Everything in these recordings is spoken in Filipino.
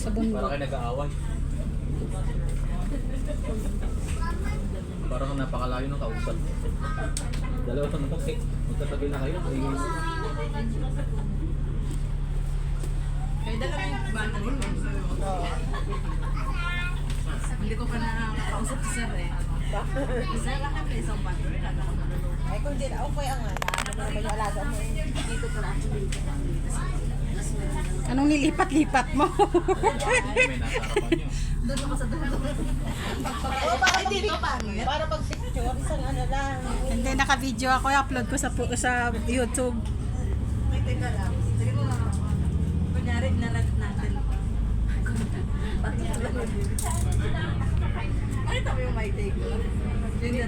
sa bundok. kayo nag-aaway. Parang napakalayo ng kausap. Dalawa pa naman eh. Magkatabi na kayo. Eh, Kaya dalawa yung bata ko. Hindi ko pa nakakausap si Sir eh. Isa lang kami isang bata. Ay, kung di na, okay ang nga. Ano naman yung alaga mo? Dito pa lang ako dito. Anong nilipat-lipat mo? may. Doon ako sa dulo. Oo, para pag para pag picture, isang ano lang. Hindi, naka-video ako. I-upload ko sa, sa YouTube. May teka lang. Sige mo lang. Kunyari, narat natin. Nakita mo yung my take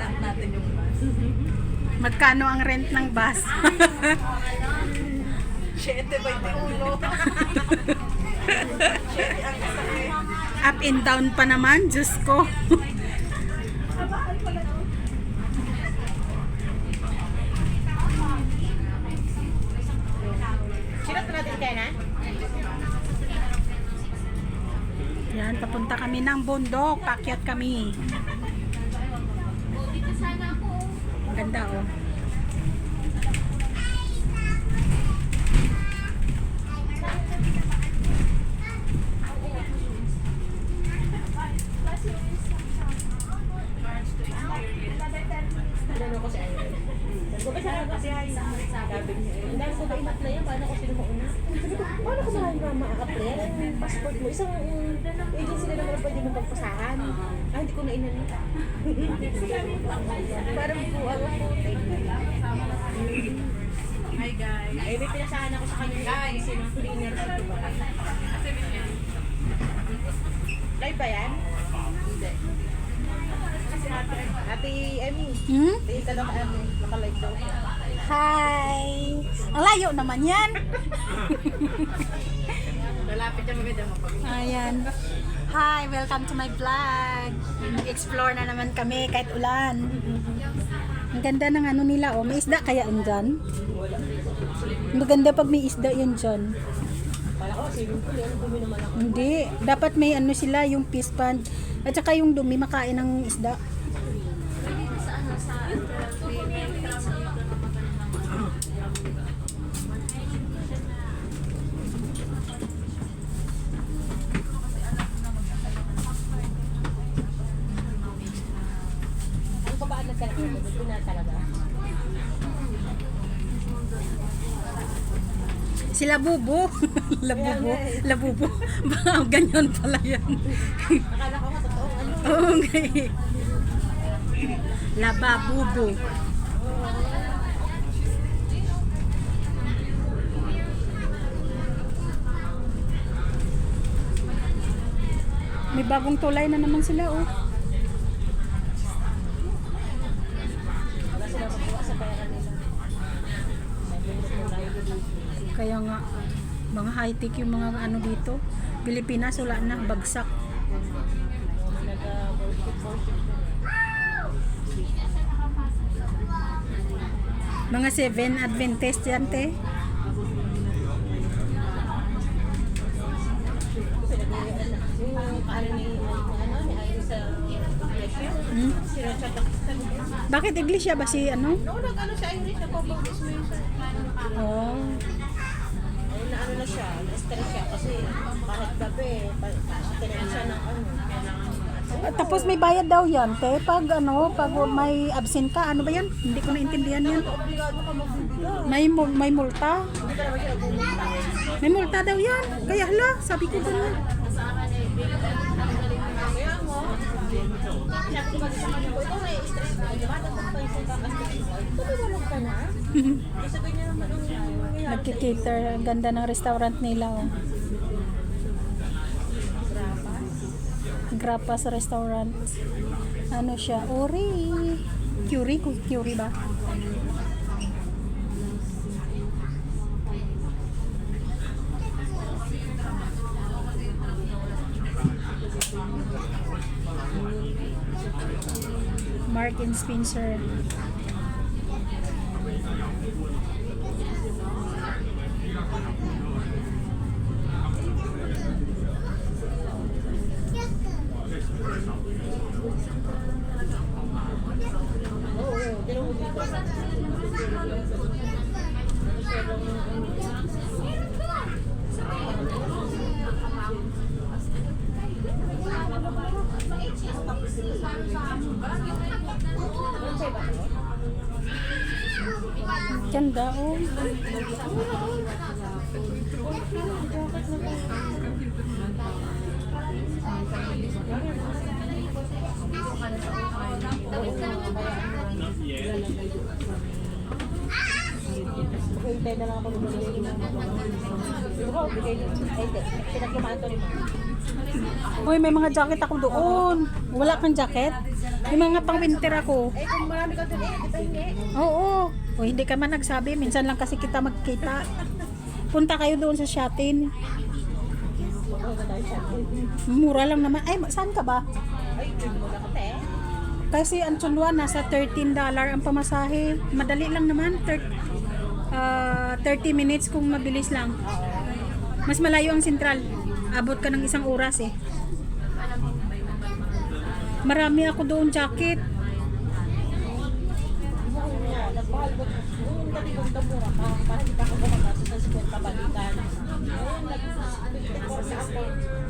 narat natin yung bus. Magkano ang rent ng bus? Up and down pa naman, Diyos ko. Yan, papunta kami ng bundok. Pakyat kami. Ganda oh. Ano ko si Irene? Nagpapasara ko si Irene. Sabi niya, eh, dahil ko ba in-apply yan? Paano ko sino mauna? Sabi ko, paano ko marami ba ma-apply? Ang passport mo, isang um, agency na naman pwede mong pagpasahan. Ah, hindi ko na inano. Parang po, ano po, thank you. Hi guys. Ay, may pinasahan ako sa kanya. Guys, sino cleaner sa Dubai. Live ba yan? Hindi. Ate Emmy, Hmm? tingin ka naka, ano, naka-live daw. Hi! Ang layo naman yan. Lalapit yung maganda mo Ayan. Hi, welcome to my vlog. Nag-explore na naman kami kahit ulan. Ang ganda ng ano nila, oh. May isda kaya yun dyan? Maganda pag may isda yun dyan. Hindi. Dapat may ano sila, yung fish pond. At saka yung dumi, makain ng isda. Ano pa ba ang nagkalakita? Doon na talaga. Sila bubo. Labubo. Labubo. Baka ganyan pala yan. Akala ko nga, totoo, ano? Oo, okay. Lababubo. May bagong tulay na naman sila, oh. Wala sila makuha sa pera nila. May bilis mo nga, mga high-tech yung mga ano dito. Pilipinas, wala na, bagsak. Mga 7 Adventist yan, te. Yung sa. Hmm? Sa Bakit iglesia ba si ano? No, nag-ano si Iris, nagpapabis mo yun sa... Oh. Ano siya, na-stress siya kasi kahit gabi, tinanong siya ng ano. Tapos may bayad daw yan, te. Pag ano, pag may absent ka, ano ba yan? Hindi ko naintindihan yan. May, may multa. May multa daw yan. Kaya hala, sabi ko ganun. Kaya mo, sabi ko ba sa kanya ko, ikaw na-stress mo, di ba? Dapat pa yung kakastos mo. Tumiwalog ka na. Kasi ganyan naman ang nangyayari. Nagkikater. Ang ganda ng restaurant nila. Oh. Grapas. Restaurant. Ano siya? Ori. Curie, Cu- Curie ba? Mark and Spencer. Oo, Ganda oh. Hintay na lang ako bumili ng mga Di ba, bigay niyo. Pinaglumaan to. Uy, may mga jacket ako doon. Wala kang jacket? May mga pang winter ako. Eh, kung marami ka dun eh, di ba hindi? Oo. O hindi ka man nagsabi, minsan lang kasi kita magkita. Punta kayo doon sa Shatin. Mura lang naman. Ay, saan ka ba? Kasi ang Chunwa, nasa $13 ang pamasahe. Madali lang naman. Thir- ah, 30 minutes kung mabilis lang. Mas malayo ang sentral. Abot ka ng isang oras eh. Marami ako doon jacket. Nagmahal ko. Yung dati kong damura ka, para hindi pa ako gumagastos sa 50 balikan. Ngayon, nag-54 na ako.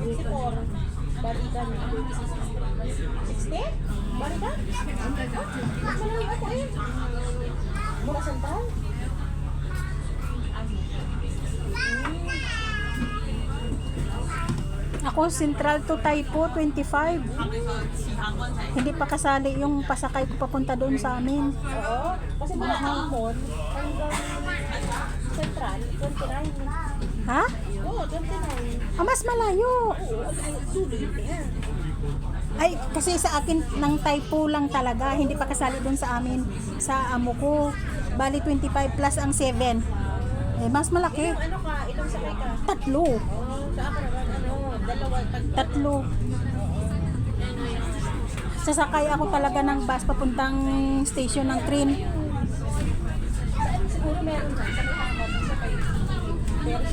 54. Balikan. 60? Balikan? Malaki ako eh. Mura sentral? Ako, Central to Taipo, 25. Hindi pa kasali yung pasakay ko papunta doon sa amin. Oo. Kasi mula hanggang Central, 29. Ha? Oo, 29. Ah, mas malayo. Ay, kasi sa akin, ng Taipo lang talaga. Hindi pa kasali doon sa amin. Sa amo ko. Bali, 25 plus ang 7. Eh, mas malaki. Ilang ano ka, ilang sakay ka? Tatlo. Oo, sa ako naman, ano, Tatlo. Sasakay ako talaga ng bus papuntang station ng train. Saan siguro meron dyan? Sa may Hamon, sa kay Pero,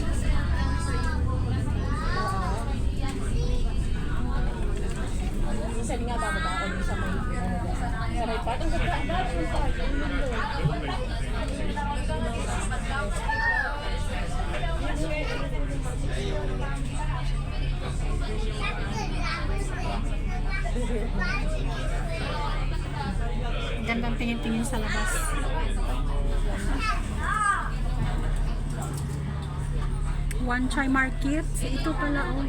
Minsan nga bababa ako sa may sa may park. Ang ganda, ang ganda ng park. Ang mundo. Gandang tingin-tingin sa labas. One Chai Market. Ito pala oh.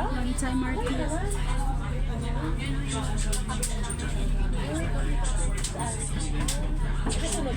One Chai Market. Susunod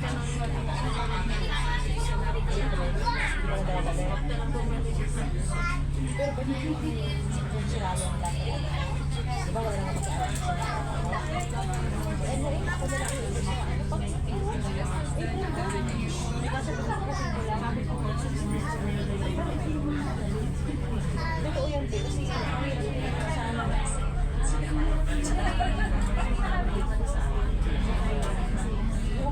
rin. Ito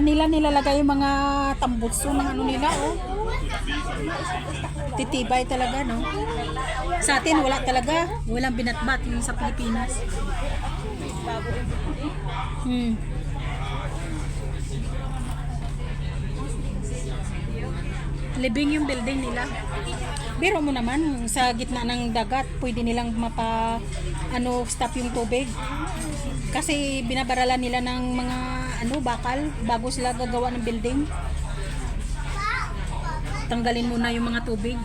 Nila nilalagay yung mga tambutso ng ano nila, oh. Titibay talaga, no? Sa atin, wala talaga. Walang binatbat yung sa Pilipinas. Hmm. Libing yung building nila. Biro mo naman, sa gitna ng dagat, pwede nilang mapa, ano, stop yung tubig. Kasi binabaralan nila ng mga ano bakal bago sila gagawa ng building. Tanggalin muna yung mga tubig.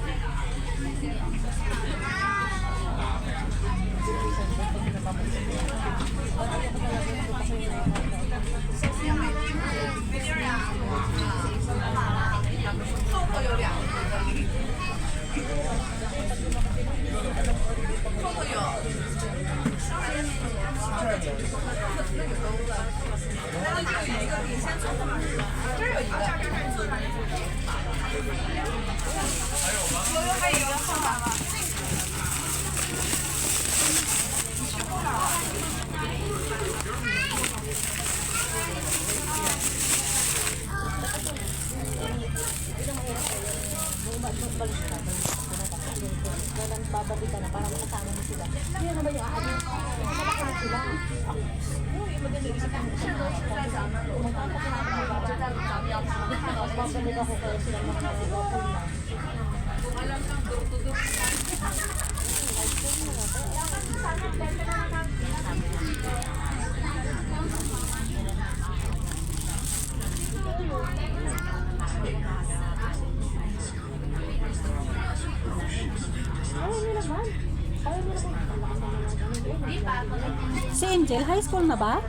Angel, high school na ba?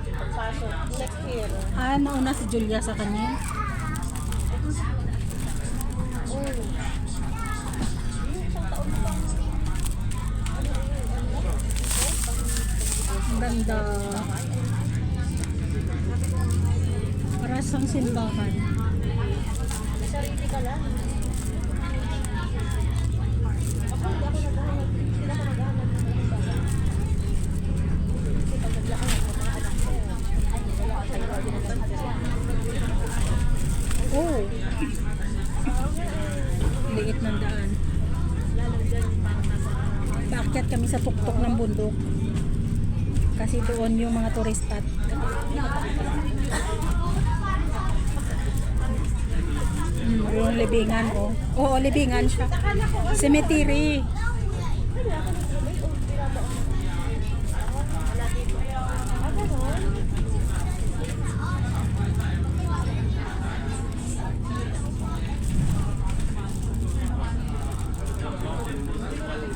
Next year. Ah, nauna si Julia sa kanya. Ang ganda. Para sa simbahan. May sarili ka lang. Ako, hindi ako naghahanap. Hindi ako naghahanap ng iba. Kasi pag naglakad ako ng mga anak ko, ay, wala ako sa iba. Oh. Liit ng daan. Lalo dyan, parang nasa Paakyat kami sa tuktok ng bundok. Kasi doon yung mga tourist spot. Mm, yung libingan ko. Oo, libingan siya. Cemetery.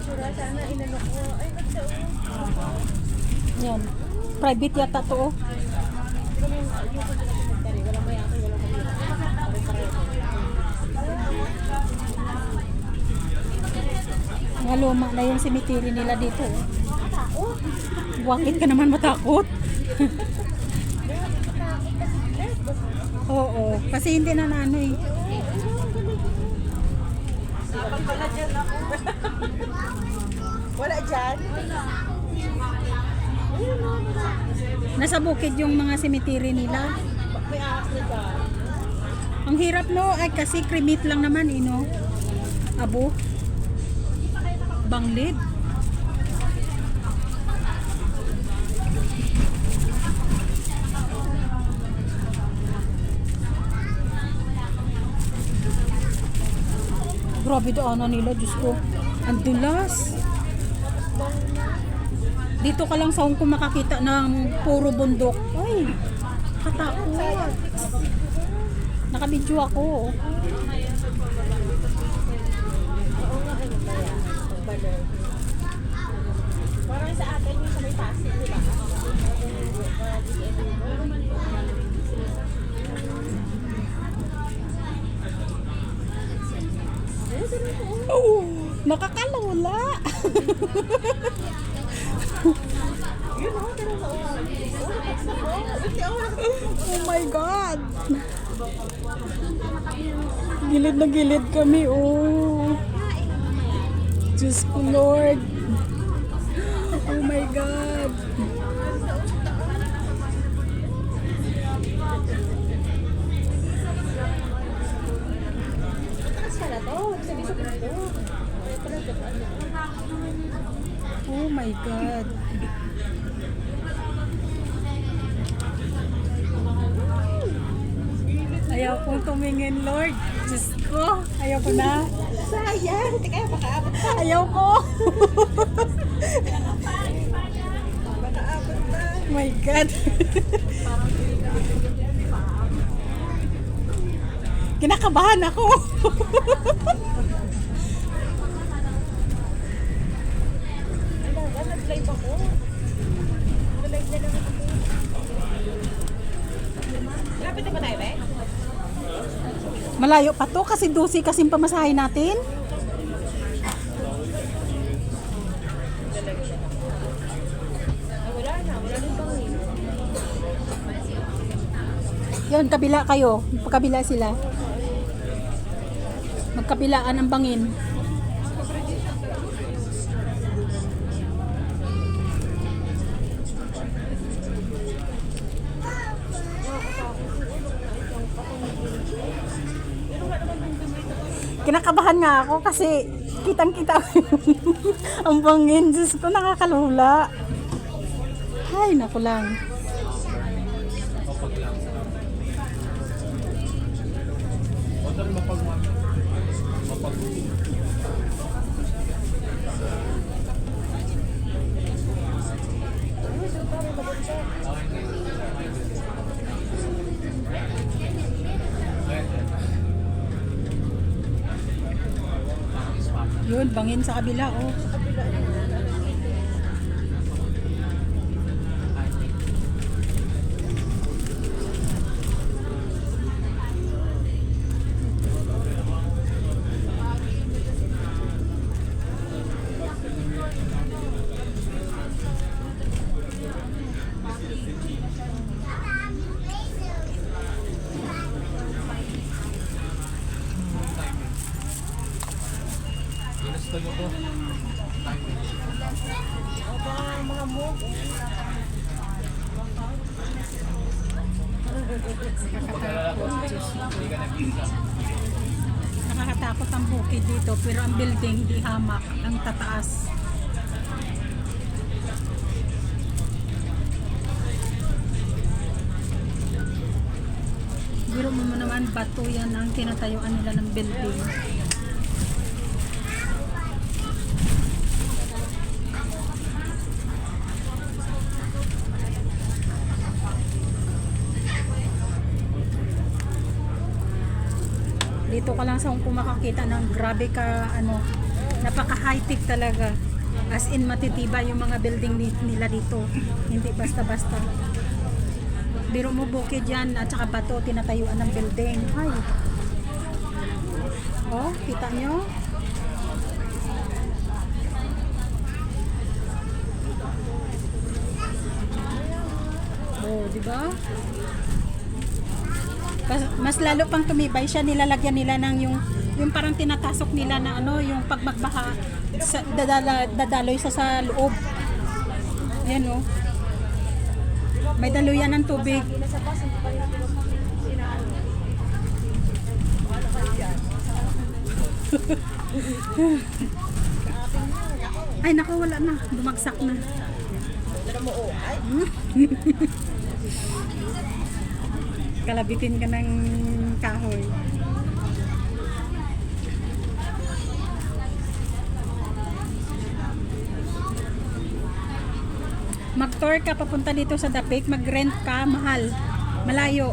picture. Sana inano ko. Ay, nagsa Yan. Private yata to. oh. Pero yung yung ko sila cemetery, walang mayaki, walang mahirap. Pare-pareho. Mga luma na yung cemetery nila dito. oh. Bakit ka naman matakot? Oo, kasi hindi na naano eh. Pala dyan. Wala dyan? Nasa bukid yung mga cemetery nila. Na. Ang hirap no, ay kasi cremate lang naman eh no. Abo. Banglid. Grabe daanan nila, Diyos ko. Ang dulas. Dito ka lang sa Hong Kong makakita ng puro bundok. Ay, katakot. Nakabidyo ako. Parang sa atin yung sa may pasig, di ba? Oh, nakakalula. Yun ako, ganun sa uwan. Oo, nakatsa ko. Buti ako nakatsa ko. Oh my God! Gilid na gilid kami, oh. Diyos ko, Lord. Oh my God. Oh my God. Ayaw kong tumingin, Lord. Diyos ko. Ayaw ko na. Sayang. Teka, baka abot ka. Ayaw ko. Baka abot ka. Oh my God. Kinakabahan ako. Ano, ba? Nag-live ako. Nag-live na lang ako. Lapit na ba tayo, be? Malayo pa to kasi 12 kasi pamasahe natin. Yun, kabila kayo. Pagkabila sila. Magkabilaan ang bangin. Kinakabahan nga ako kasi kitang-kita ang bangin. Diyos ko, nakakalula. Ay, naku lang. Yun, bangin sa kabila, oh. Ginusto nyo ko. O baka mga move. Pag-alala ko, hindi ka nag-isa. Nakakatakot ang bukid dito pero ang building di hamak, ang tataas. Biro mo naman bato yan ang tinatayuan nila ng building. Dito ka lang sa kung makakita ng grabe ka ano, napaka high-tech talaga. As in matitibay yung mga building ni- nila dito. Hindi basta-basta. Biro mo bukid yan at saka bato tinatayuan ng building. Ay. Oh, kita nyo? Oh, di ba? Mas- lalo pang tumibay siya nilalagyan nila ng yung yung parang tinatasok nila na ano yung pag sa, dadala, dadaloy sa sa loob ayan oh may daluyan ng tubig Nasa bus, hindi pa rin natin sinaano. Wala kayo dyan. ay naku wala na bumagsak na ay. kalabitin ka ng kahoy mag-tour ka papunta dito sa Dapik, mag-rent ka, mahal. Malayo.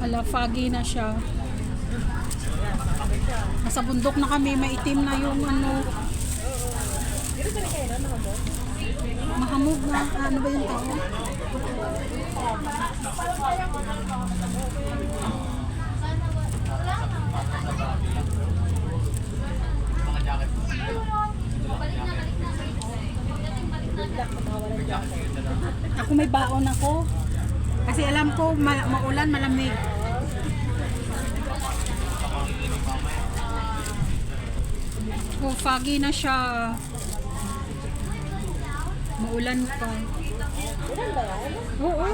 foggy na siya. Nasa bundok na kami, maitim na yung ano, mahamog na, ano ba yung tao? Ako may baon ako. Kasi alam ko ma- maulan, malamig. Oh, foggy na siya. Maulan pa. Yan? Oo.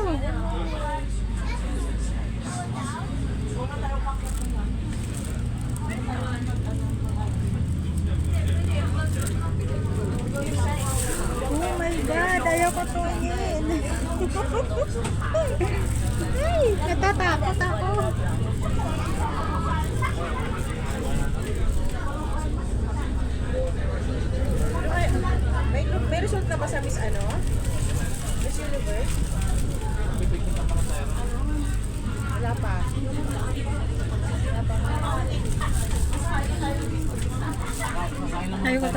Oh my God, ayaw ko tumingin. Ay, natatakot ako. Ay, may, may result na ba sa Miss ano? Miss Universe? Wala pa. Ayaw ko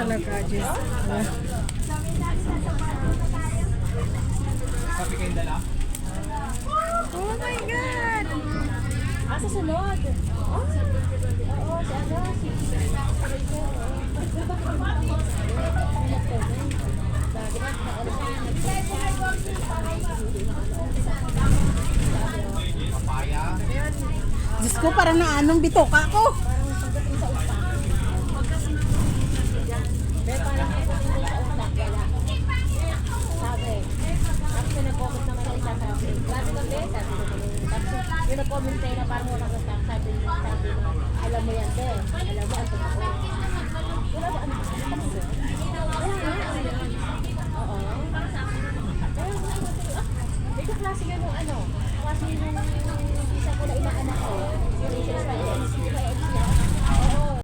kayong dala? Oh my God! Ah, sa sunod. Oh, oo, si ano, si. Diyos ko, parang naanong bitoka ko.